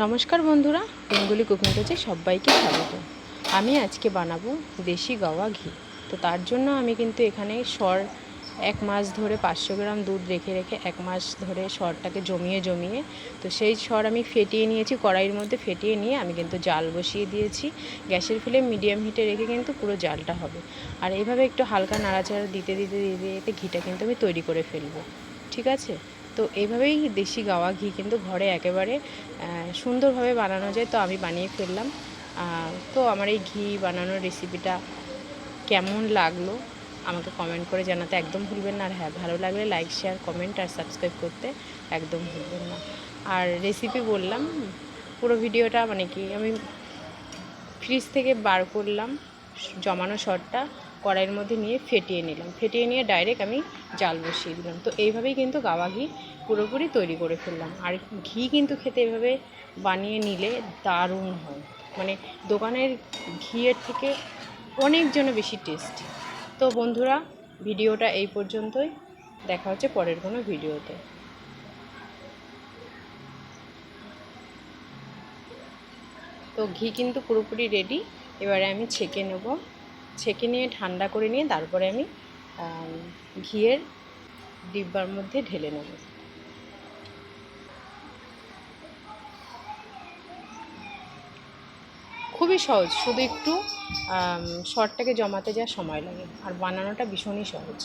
নমস্কার বন্ধুরা, Bengali cooking কোচে সবাইকে স্বাগত। আমি আজকে বানাবো দেশি গাওয়া ঘি। তো তার জন্য আমি কিন্তু এখানে সর এক মাস ধরে পাঁচশো গ্রাম দুধ রেখে রেখে এক মাস ধরে সরটাকে জমিয়ে জমিয়ে, তো সেই সর আমি ফেটিয়ে নিয়েছি, কড়াইয়ের মধ্যে ফেটিয়ে নিয়ে আমি কিন্তু জাল বসিয়ে দিয়েছি। গ্যাসের ফ্লেম মিডিয়াম হিটে রেখে কিন্তু পুরো জালটা হবে। আর এইভাবে একটু হালকা নাড়াচাড়া দিতে দিতে দিতে দিতে ঘিটা কিন্তু আমি তৈরি করে ফেলব। ঠিক আছে? তো এইভাবেই দেশি গাওয়া ঘি কিন্তু ঘরে একেবারে সুন্দরভাবে বানানো যায়, তো আমি বানিয়ে ফেললাম। তো আমার এই ঘি বানানোর রেসিপিটা কেমন লাগল আমাকে কমেন্ট করে জানাতে একদম ভুলবেন না। আর হ্যাঁ ভালো লাগলে লাইক শেয়ার কমেন্ট আর সাবস্ক্রাইব করতে একদম ভুলবেন না। আর রেসিপি বললাম, পুরো ভিডিওটা মানে কি আমি ফ্রিজ থেকে বার করলাম, জমানো শটটা কড়াইয়ের মধ্যে নিয়ে ফেটিয়ে নিলাম। ফেটিয়ে নিয়ে ডাইরেক্ট আমি জাল বসিয়ে দিলাম। তো এইভাবেই কিন্তু গাওয়া ঘি পুরোপুরি তৈরি করে ফেললাম। আর ঘি কিন্তু খেতে এভাবে বানিয়ে নিলে দারুণ হয়। মানে দোকানের ঘিয়ের থেকে অনেক জন্য বেশি টেস্ট তো বন্ধুরা, ভিডিওটা এই পর্যন্তই। দেখা হচ্ছে পরের কোনো ভিডিওতে। তো ঘি কিন্তু পুরোপুরি রেডি এবারে আমি ছেঁকে নেব। ছেঁকে নিয়ে, ঠান্ডা করে নিয়ে তারপরে আমি ঘিয়ের ডিব্বার মধ্যে ঢেলে নেব। খুবই সহজ, শুধু একটু শর্টটাকে জমাতে যা সময় লাগে। আর বানানোটা ভীষণই সহজ।